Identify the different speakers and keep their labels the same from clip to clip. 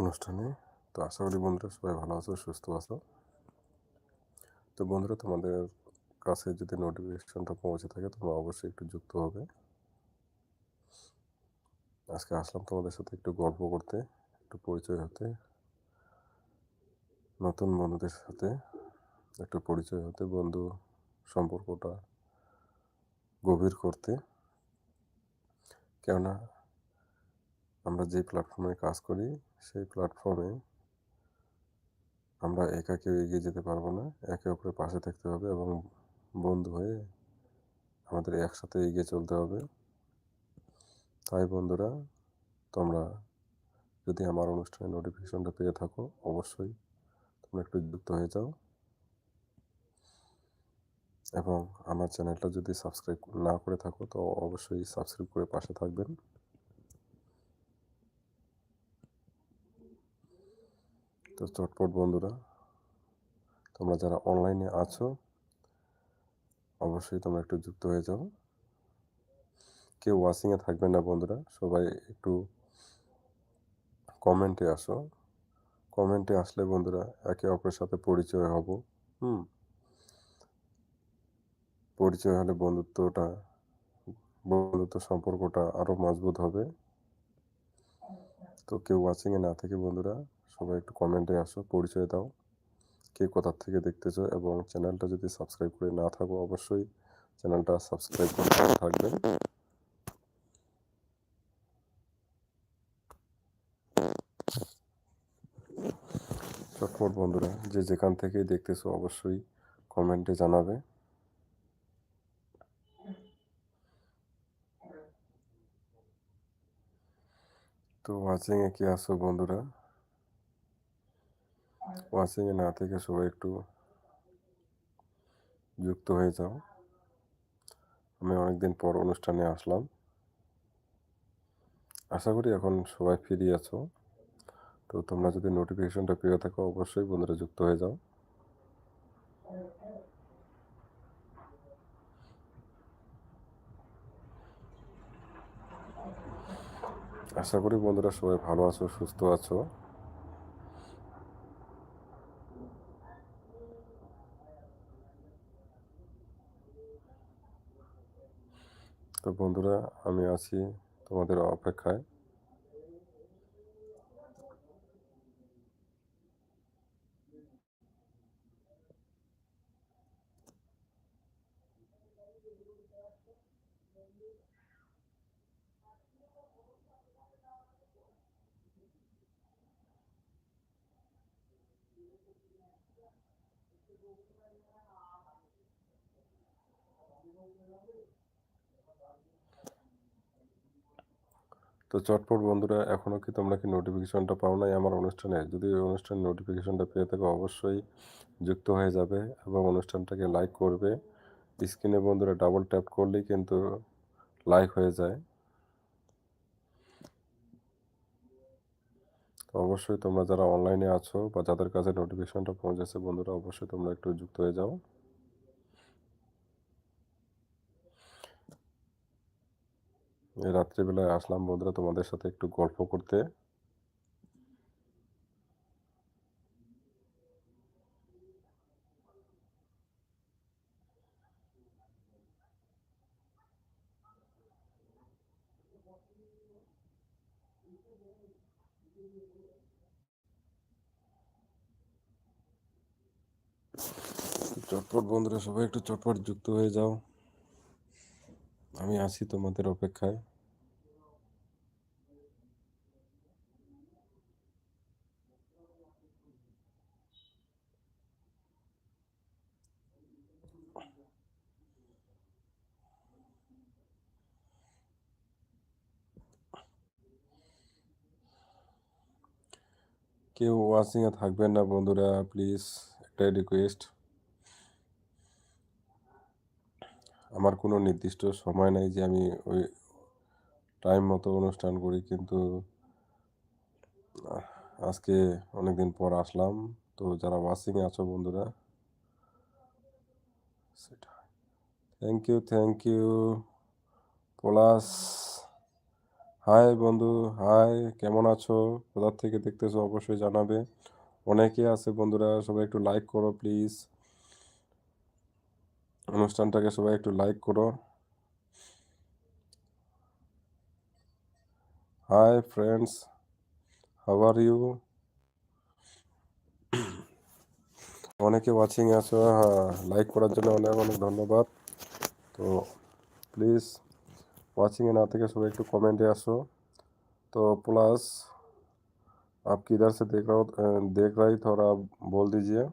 Speaker 1: অনুষ্ঠানে। তো আশা করি বন্ধুরা সবাই ভালো আছো, সুস্থ আছো। তো বন্ধুরা, তোমাদের কাছে যদি নোটিফিকেশনটা পৌঁছে থাকে, তোমরা অবশ্যই একটু যুক্ত হবে। আজকে আসলাম তোমাদের সাথে একটু গল্প করতে, একটু পরিচয় হতে। নতুন বন্ধুদের সাথে একটু পরিচয় হতে, বন্ধু সম্পর্কটা গভীর করতে। কেননা আমরা যে প্ল্যাটফর্মে কাজ করি, সেই প্ল্যাটফর্মে আমরা একা কেউ এগিয়ে যেতে পারব না। একে অপরের পাশে থাকতে হবে এবং বন্ধু হয়ে আমাদের একসাথে এগিয়ে চলতে হবে। তাই বন্ধুরা, তোমরা যদি আমার অনুষ্ঠানে নোটিফিকেশনটা পেয়ে থাকো, অবশ্যই তোমরা একটু যুক্ত হয়ে যাও। এবং আমার চ্যানেলটা যদি সাবস্ক্রাইব না করে থাকো, তো অবশ্যই সাবস্ক্রাইব করে পাশে থাকবেন। তো চটপট বন্ধুরা, তোমরা যারা অনলাইনে আছো, অবশ্যই তোমরা একটু যুক্ত হয়ে যাও। কেউ ওয়াচিংয়ে থাকবে না বন্ধুরা, সবাই একটু কমেন্টে আসো। কমেন্টে আসলে বন্ধুরা, একে অপরের সাথে পরিচয় হব, হুম? পরিচয় হলে বন্ধুত্বটা, বন্ধুত্ব সম্পর্কটা আরও মজবুত হবে। তো কেউ ওয়াচিংয়ে না থেকে বন্ধুরা সবাই একটু কমেন্টে আসো, পরিচয় দাও, কে কোথার থেকে দেখতেছো এবং চ্যানেলটা যদি সাবস্ক্রাইব করে না থাকো অবশ্যই চ্যানেলটা সাবস্ক্রাইব করে থাকবেন চটপট বন্ধুরা, যে যেখান থেকেই দেখতেছো অবশ্যই কমেন্টে জানাবে। তো ওয়াচিংয়ে কি আসো বন্ধুরা? ওয়াচিংয়ে না থেকে সবাই একটু যুক্ত হয়ে যাও। আমি অনেকদিন পর অনুষ্ঠানে আসলাম। আশা করি এখন সবাই ফ্রি আছো। তো তোমরা যদি নোটিফিকেশনটা পেয়ে থাকো, অবশ্যই বন্ধুরা যুক্ত হয়ে যাও। আশা করি বন্ধুরা সবাই ভালো আছো, সুস্থ আছো। তো বন্ধুরা আমি আছি তোমাদের অপেক্ষায়। তো চটপট বন্ধুরা এখনও কি তোমরা কি নোটিফিকেশনটা পাও নাই আমার অনুষ্ঠানে? যদি ওই অনুষ্ঠানের নোটিফিকেশনটা পেয়ে থাকো, অবশ্যই যুক্ত হয়ে যাবে এবং অনুষ্ঠানটাকে লাইক করবে। স্ক্রিনে বন্ধুরা ডাবল ট্যাপ করলেই কিন্তু লাইক হয়ে যায়। অবশ্যই তোমরা যারা অনলাইনে আছো বা যাদের কাছে নোটিফিকেশনটা পৌঁছেছে, বন্ধুরা অবশ্যই তোমরা একটু যুক্ত হয়ে যাও। রাত্রিবেলায় আসলাম বন্ধুরা তোমাদের সাথে একটু গল্প করতে। চটপট বন্ধুরা, সবাই একটু চটপট যুক্ত হয়ে যাও। আমি আছি তোমাদের অপেক্ষায়। কেউ ওয়াচিংয়ে থাকবেন না বন্ধুরা প্লিজ একটাই রিকোয়েস্ট আমার কোনো নির্দিষ্ট সময় নাই যে আমি ওই টাইম মতো অনুষ্ঠান করি, কিন্তু আজকে অনেকদিন পর আসলাম। তো যারা ওয়াচিংয়ে আছো বন্ধুরা, সেটা। Thank you thank you plus hi বন্ধু হাই কেমন আছো? কোথার থেকে দেখতেছো অবশ্যই জানাবে। অনেকে আছে বন্ধুরা, সবাই একটু লাইক করো প্লিজ অনুষ্ঠানটাকে সবাই একটু লাইক করো hi friends how are you অনেকে ওয়াচিং আছো হ্যাঁ লাইক করার জন্য অনেক অনেক ধন্যবাদ তো প্লিজ ওয়াচিংয়ে না থেকে সবাই একটু কমেন্টে আসো तो प्लस आप किधर से देख रहे हो अ, देख रही थोड़ा বল দিজিয়ে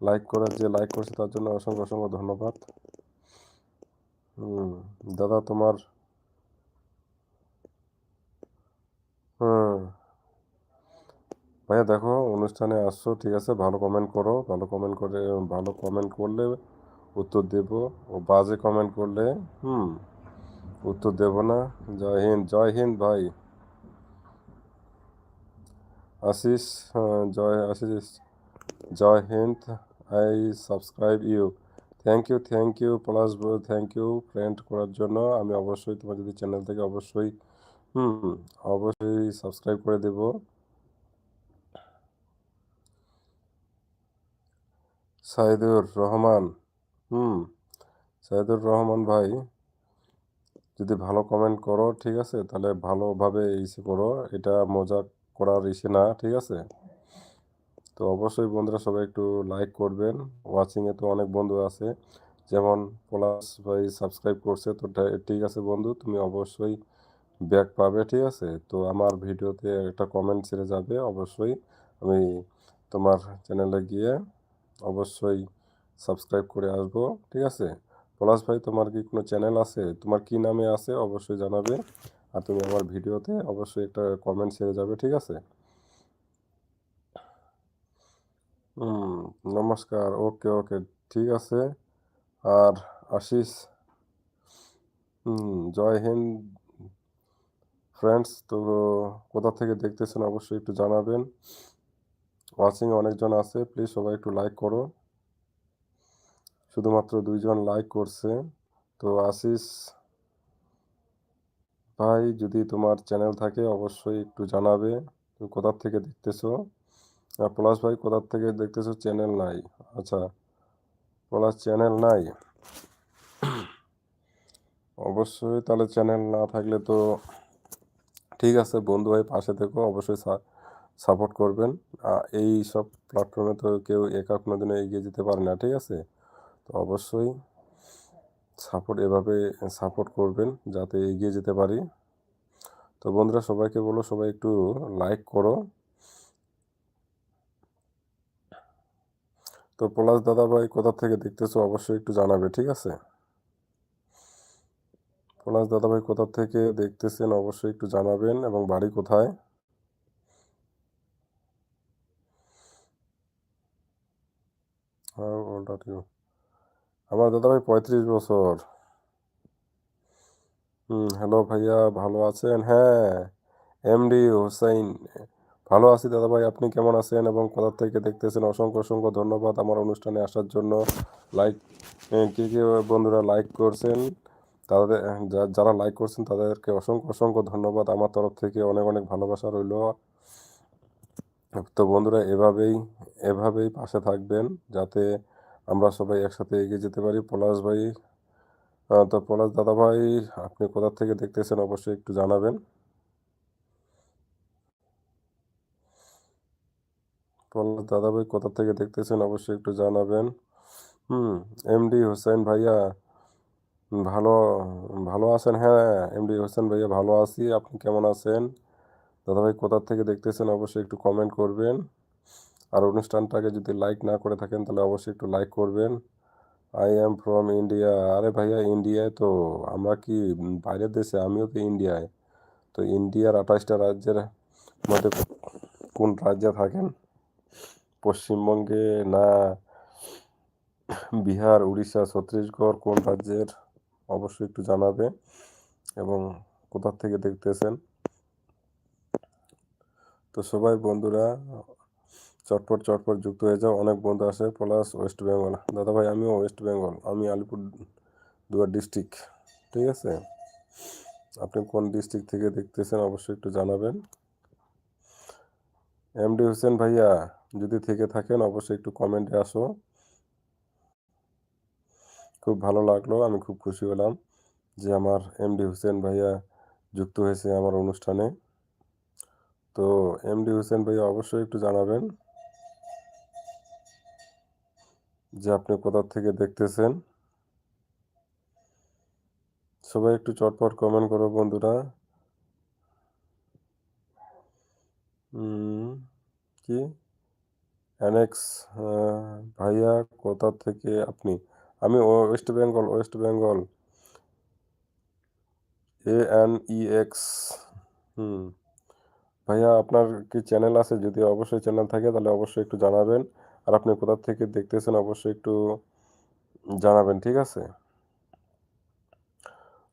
Speaker 1: লাইক করার যে লাইক করছে তার জন্য অসংখ্য অসংখ্য ধন্যবাদ। হুম দাদা তোমার হুম। ভাইয়া দেখো অনুষ্ঠানে আসছো ঠিক আছে ভালো কমেন্ট করো ভালো কমেন্ট করে ভালো কমেন্ট করলে উত্তর দেব ও বাজে কমেন্ট করলে হুম উত্তর দেব না। জয় হিন্দ জয় হিন্দ ভাই। আশিস হ্যাঁ, জয় আশিস জয় Hind. I subscribe you thank you thank you plus thank you friend করার জন্য। আমি অবশ্যই তোমার যদি চ্যানেল থেকে অবশ্যই, হুম, অবশ্যই সাবস্ক্রাইব করে দেব। সাইদুর রহমান, হুম, সাইদুর রহমান ভাই, যদি ভালো কমেন্ট করো, ঠিক আছে? তাহলে ভালোভাবে ইসে করো। এটা মজা করার ইসে না, ঠিক আছে? তো অবশ্যই বন্ধুরা সবাই একটু লাইক করবেন। ওয়াচিংয়ে তো অনেক বন্ধু আছে। যেমন প্লাস ভাই সাবস্ক্রাইব করছে, তো ঠিক আছে বন্ধু, তুমি অবশ্যই ব্যাক পাবে, ঠিক আছে? তো আমার ভিডিওতে একটা কমেন্ট ছেড়ে যাবে, অবশ্যই আমি তোমার চ্যানেলে গিয়ে অবশ্যই সাবস্ক্রাইব করে আসব, ঠিক আছে? পলাশ ভাই, তোমার কি কোনো চ্যানেল আছে? তোমার কি নামে আছে? অবশ্যই জানাবে। আর তুমি আমার ভিডিওতে অবশ্যই একটা কমেন্ট ছেড়ে যাবে, ঠিক আছে? হুম। নমস্কার, ওকে ওকে, ঠিক আছে। আর আশিস, হুম, জয় হিন্দ। ফ্রেন্ডস, তো কোথা থেকে দেখতেছেন অবশ্যই একটু জানাবেন। ওয়াচিং অনেকজন আছে, প্লিজ সবাই একটু লাইক করো। শুধুমাত্র দুইজন লাইক করছে। তো আশিস ভাই, যদি তোমার চ্যানেল থাকে, অবশ্যই একটু জানাবে। তুমি কোথা থেকে দেখতেছো? আর পলাশ ভাই কোথা থেকে দেখতেছো চ্যানেল নাই? আচ্ছা পলাশ চ্যানেল নাই? অবশ্যই তাহলে চ্যানেল না থাকলে তো ঠিক আছে বন্ধু ভাই, পাশে থেকো, অবশ্যই সাপোর্ট করবেন। এই সব প্ল্যাটফর্মে তো কেউ একা কোনো দিনে এগিয়ে যেতে পারে না, ঠিক আছে? তো অবশ্যই সাপোর্ট এভাবে সাপোর্ট করবেন যাতে এগিয়ে যেতে পারি। তো বন্ধুরা সবাইকে বলো, সবাই একটু লাইক করো। তো পলাশ দাদা ভাই কোথা থেকে দেখতেছো অবশ্যই একটু জানাবে, ঠিক আছে? পলাশ দাদা ভাই কোথা থেকে দেখতেছেন অবশ্যই একটু জানাবেন, এবং বাড়ি কোথায়? আমার দাদা ভাই পঁয়ত্রিশ বছর। হুম হ্যালো ভাইয়া, ভালো আছেন? হ্যাঁ এমডি হোসাইন ভালো আছি দাদা ভাই আপনি কেমন আছেন এবং কোথা থেকে দেখতেছেন? অসংখ্য অসংখ্য ধন্যবাদ আমার অনুষ্ঠানে আসার জন্য। লাইক কে কে বন্ধুরা লাইক করছেন, তাদের যারা লাইক করছেন তাদেরকে অসংখ্য অসংখ্য ধন্যবাদ। আমার তরফ থেকে অনেক অনেক ভালোবাসা রইল। তো বন্ধুরা, এভাবেই এভাবেই পাশে থাকবেন যাতে আমরা সবাই একসাথে এগিয়ে যেতে পারি। পলাশ ভাই তো পলাশ দাদা ভাই আপনি কোথা থেকে দেখতেছেন অবশ্যই একটু জানাবেন। পলাশ দাদা ভাই কোথা থেকে দেখতেছেন অবশ্যই একটু জানাবেন। হুম, এমডি হোসেন ভাইয়া, ভালো ভালো আছেন? হ্যাঁ এমডি হোসেন ভাইয়া ভালো আছি। আপনি কেমন আছেন? দাদা ভাই কোথা থেকে দেখতেছেন অবশ্যই একটু কমেন্ট করবেন। আর অনুষ্ঠানটাকে যদি লাইক না করে থাকেন তাহলে অবশ্যই একটু লাইক করবেন। আই এম ফ্রম ইন্ডিয়া আরে ভাইয়া ইন্ডিয়ায় তো আমরা কি বাইরের দেশে? আমিও তো ইন্ডিয়ায় তো ইন্ডিয়ার আঠাশটা রাজ্যের মধ্যে কোন রাজ্যে থাকেন? পশ্চিমবঙ্গে না বিহার, উড়িষ্যা, ছত্তিশগড় কোন রাজ্যের? অবশ্যই একটু জানাবে এবং কোথা থেকে দেখতেছেন? তো সবাই বন্ধুরা, চটপট চটপট যুক্ত হয়ে যাও। অনেক বন্ধু আসে প্লাস ওয়েস্ট বেঙ্গল দাদা ভাই, আমিও ওয়েস্ট বেঙ্গল আমি আলিপুর দুয়ার ডিস্ট্রিক্ট ঠিক আছে? আপনি কোন ডিস্ট্রিক্ট থেকে দেখতেছেন? অবশ্যই একটু জানাবেন। এমডি হোসেন ভাইয়া যদি থেকে থাকেন অবশ্যই একটু কমেন্টে আসো। খুব ভালো লাগল আমি খুব খুশি হলাম যে আমার এমডি হোসেন ভাইয়া যুক্ত হয়েছে আমার অনুষ্ঠানে। তো এমডি হোসেন ভাইয়া অবশ্যই একটু জানাবেন যে আপনি কোথা থেকে দেখতেছেন। সবাই একটু চটপট কমেন্ট করো বন্ধুরা। উম, কি? অ্যানেক্স ভাইয়া, কোথা থেকে আপনি? আমি West Bengal West Bengal. A N E X, হুম। ভাইয়া, আপনার কি চ্যানেল আছে? যদি অবশ্যই চ্যানেল থাকে, তাহলে অবশ্যই একটু জানাবেন। আর আপনি কোথা থেকে দেখতেছেন, অবশ্যই একটু জানাবেন, ঠিক আছে?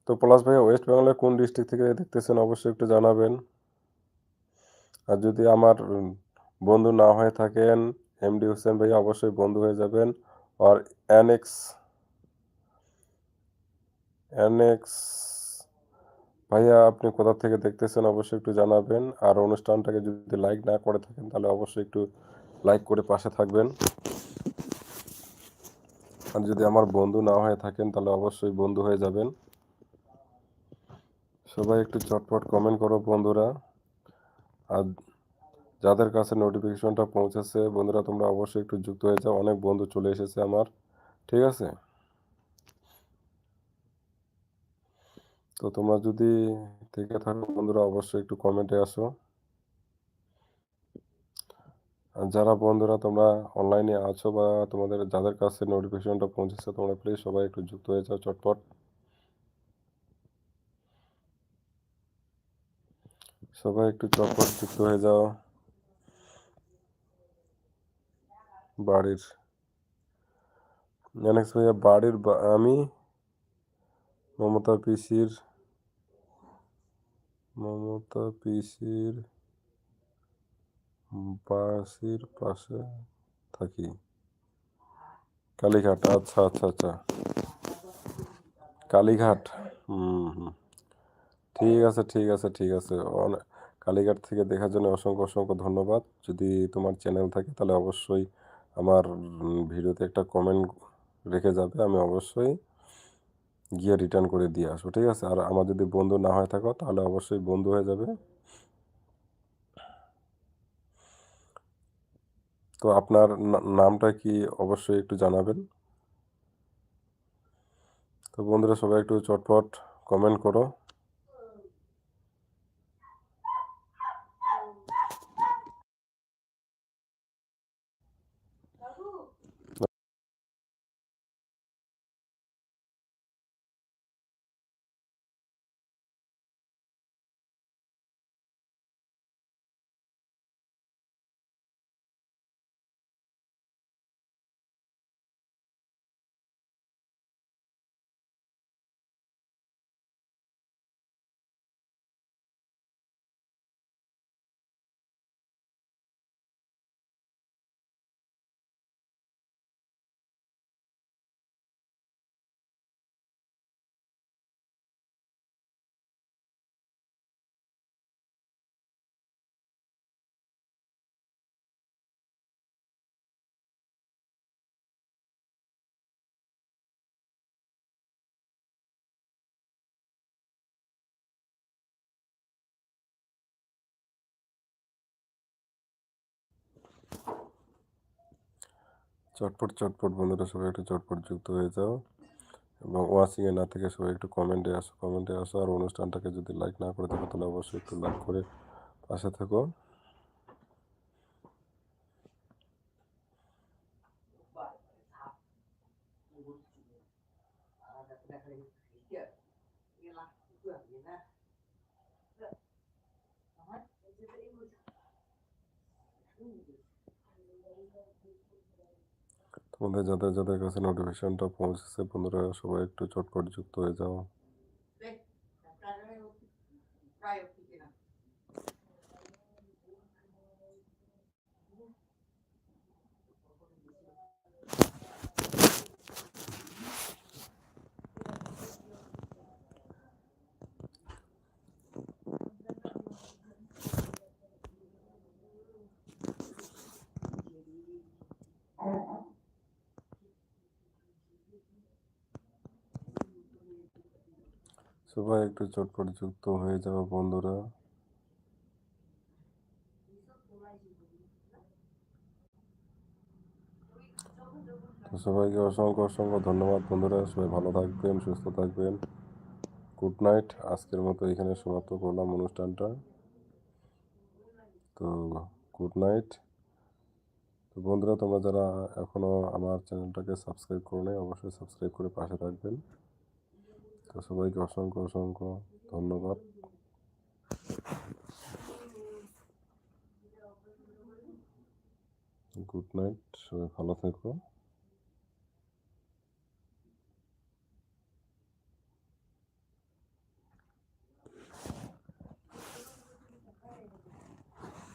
Speaker 1: তো পলাশ ভাইয়া, ওয়েস্ট বেঙ্গলের কোন ডিস্ট্রিক্ট থেকে দেখতেছেন, অবশ্যই একটু জানাবেন। আর যদি আমার বন্ধু না হয়ে থাকেন এমডি হোসেন ভাইয়া অবশ্যই বন্ধু হয়ে যাবেন। আর অ্যানেক্স অ্যানেক্স ভাইয়া আপনি কোথা থেকে দেখতেছেন অবশ্যই একটু জানাবেন। আর অনুষ্ঠানটাকে যদি লাইক না করে থাকেন, তাহলে অবশ্যই একটু লাইক করে পাশে থাকবেন। আর যদি আমার বন্ধু না হয়ে থাকেন, তাহলে অবশ্যই বন্ধু হয়ে যাবেন। সবাই একটু চটপট কমেন্ট করো বন্ধুরা। আর যাদের কাছে নোটিফিকেশনটা পৌঁছেছে, বন্ধুরা, তোমরা অবশ্যই একটু যুক্ত হয়ে যাও। অনেক বন্ধু চলে এসেছে আমার। ঠিক আছে? তো তোমরা যদি থেকে থাকো, বন্ধুরা, অবশ্যই একটু কমেন্টে আসো। যারা বন্ধুরা তোমরা অনলাইনে আছো বা তোমাদের, যাদের কাছে নোটিফিকেশনটা পৌঁছেছে, তোমরা প্লিজ সবাই একটু যুক্ত হয়ে যাও চটপট। সবাই একটু চটপট যুক্ত হয়ে যাও। বাড়ির। অনেক ভাইয়া, বাড়ির আমি, মমতা পিসির মমতা পিসির বাসির পাশে থাকি। কালীঘাট আচ্ছা আচ্ছা আচ্ছা। কালীঘাট হুম। ঠিক আছে ঠিক আছে ঠিক আছে। অনে- কালীঘাট থেকে দেখার জন্য অসংখ্য অসংখ্য ধন্যবাদ। যদি তোমার চ্যানেল থাকে তাহলে অবশ্যই আমার ভিডিওতে একটা কমেন্ট রেখে যাবে, আমি অবশ্যই গিয়ে রিটার্ন করে দিয়ে আসব, ঠিক আছে? আর আমার যদি বন্ধু না হয়ে থাকো, তাহলে অবশ্যই বন্ধু হয়ে যাবে। তো আপনার নামটা কি অবশ্যই একটু জানাবেন। তো বন্ধুরা, সবাই একটু চটপট কমেন্ট করো। চটপট চটপট বন্ধুরা, সবাই একটু চটপট যুক্ত হয়ে যাও এবং ওয়াচিংয়ে না থেকে সবাই একটু কমেন্টে আসো কমেন্টে আসো আর অনুষ্ঠানটাকে যদি লাইক না করে থাকো তাহলে অবশ্যই একটু লাইক করে পাশে থেকো। তোমাদের যাদের যাদের কাছে নোটিফিকেশনটা পৌঁছেছে বন্ধুরা সবাই একটু চটপট যুক্ত হয়ে যাও। সবাই একটু চটপট যুক্ত হয়ে যাও বন্ধুরা। তো সবাইকে অসংখ্য অসংখ্য ধন্যবাদ বন্ধুরা। সবাই ভালো থাকবেন, সুস্থ থাকবেন। Good night. আজকের মতো এখানে সমাপ্ত করলাম অনুষ্ঠানটা। তো গুড নাইট। তো বন্ধুরা, তোমরা যারা এখনও আমার চ্যানেলটাকে সাবস্ক্রাইব করো নাই, অবশ্যই সাবস্ক্রাইব করে পাশে থাকবেন। তো সবাইকে অসংখ্য অসংখ্য ধন্যবাদ। গুড নাইট সবাই ভালো থেকো।